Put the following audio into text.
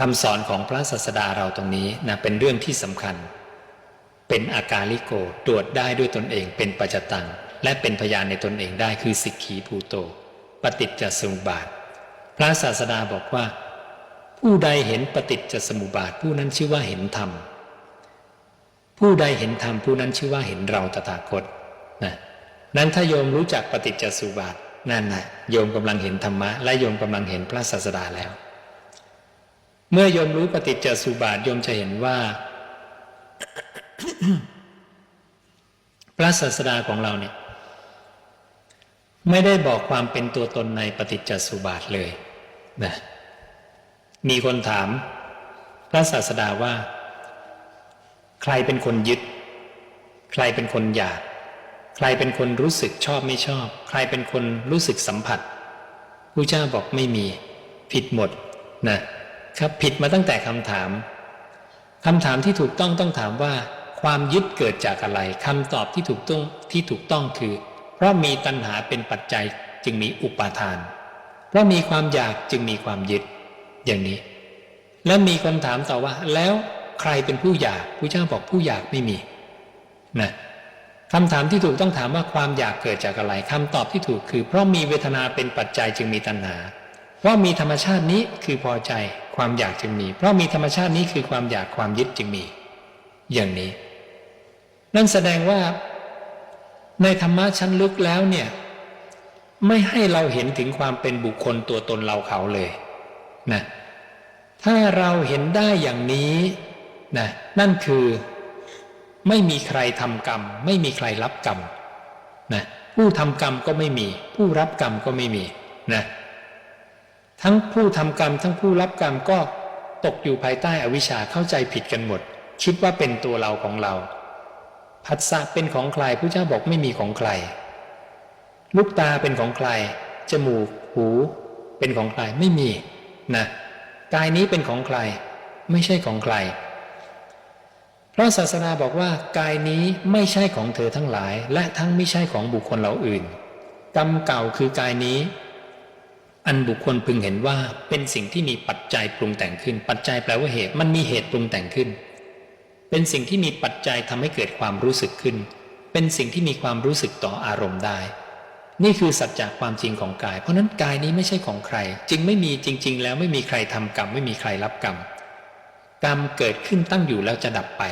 คำสอนของพระศาสดาเราตรงนี้นะเป็นเรื่องที่สำคัญ เป็นอาการลิโกตรวจได้ด้วยตนเองเป็นปัจจตัง และเป็นพยานในตนเองได้คือสิกขีภูโต ปฏิจจสมุปบาท พระศาสดาบอกว่า ผู้ใดเห็นปฏิจจสมุปบาท ผู้นั้นชื่อว่าเห็นธรรม ผู้ใดเห็นธรรมผู้นั้นชื่อว่าเห็นเราตถาคตนะนั้นถ้าโยมรู้จักปฏิจจสมุปบาทนั่นนะโยมกำลังเห็นธรรมะและโยมกำลังเห็นพระศาสดาแล้ว เมื่อโยมรู้ปฏิจจสุบาทโยมจะเห็นว่า พระศาสดาของเราเนี่ย ไม่ได้บอกความเป็นตัวตนในปฏิจจสุบาทเลยนะมีคนถาม พระศาสดาว่า ใครเป็นคนยึด ใครเป็นคนอยาก ใครเป็นคนรู้สึกชอบไม่ชอบ ใครเป็นคนรู้สึกสัมผัสพระเจ้าบอกไม่มี ผิดหมดนะ ครับผิดมาตั้งแต่คำถามคำถามที่ถูกต้องต้องถามว่า ความยึดเกิดจากอะไรคำตอบที่ถูกต้องที่ถูกต้องคือ เพราะมีตัณหาเป็นปัจจัยจึงมีอุปาทาน เพราะมีความอยากจึงมีความยึด อย่างนี้ แล้วมีคนถามต่อว่า แล้วใครเป็นผู้อยากพระเจ้าบอกผู้อยากไม่มีนะคำถามที่ถูกต้องถามว่าความอยากเกิดจากอะไรคำตอบที่ถูกคือ เพราะมีเวทนาเป็นปัจจัยจึงมีตัณหา เพราะมีธรรมชาตินี้คือพอใจความอยากจึงมี เพราะมีธรรมชาตินี้คือความอยากความยึดจึงมี อย่างนี้ นั่นแสดงว่า ในธรรมะชั้นลึกแล้วเนี่ย ไม่ให้เราเห็นถึงความเป็นบุคคลตัวตนเราเขาเลยนะถ้าเราเห็นได้อย่างนี้นะนั่นคือไม่มีใครทำกรรม ไม่มีใครรับกรรมนะผู้ทำกรรมก็ไม่มี ผู้รับกรรมก็ไม่มีนะ ทั้งผู้ทำกรรม ทั้งผู้รับกรรมก็ตกอยู่ภายใต้อวิชชาเข้าใจผิดกันหมด คิดว่าเป็นตัวเราของเราผัสสะเป็นของใครผู้เจ้าบอกไม่มีของใคร ลูกตาเป็นของใคร จมูก หู เป็นของใครไม่มีนะกายนี้เป็นของใคร ไม่ใช่ของใคร เพราะศาสนาบอกว่ากายนี้ไม่ใช่ของเธอทั้งหลาย และทั้งไม่ใช่ของบุคคลเราอื่น กรรมเก่าคือกายนี้ อันบุคคลพึงเห็นว่าเป็นสิ่งที่มีปัจจัยปรุงแต่งขึ้น ปัจจัยแปลว่าเหตุ มันมีเหตุปรุงแต่งขึ้น เป็นสิ่งที่มีปัจจัยทำให้เกิดความรู้สึกขึ้น เป็นสิ่งที่มีความรู้สึกต่ออารมณ์ได้ นี่คือสัจจะความจริงของกาย เพราะนั้นกายนี้ไม่ใช่ของใคร จึงไม่มีจริง ๆ แล้วไม่มีใครทำกรรม ไม่มีใครรับกรรม กรรมเกิดขึ้นตั้งอยู่แล้วจะดับไป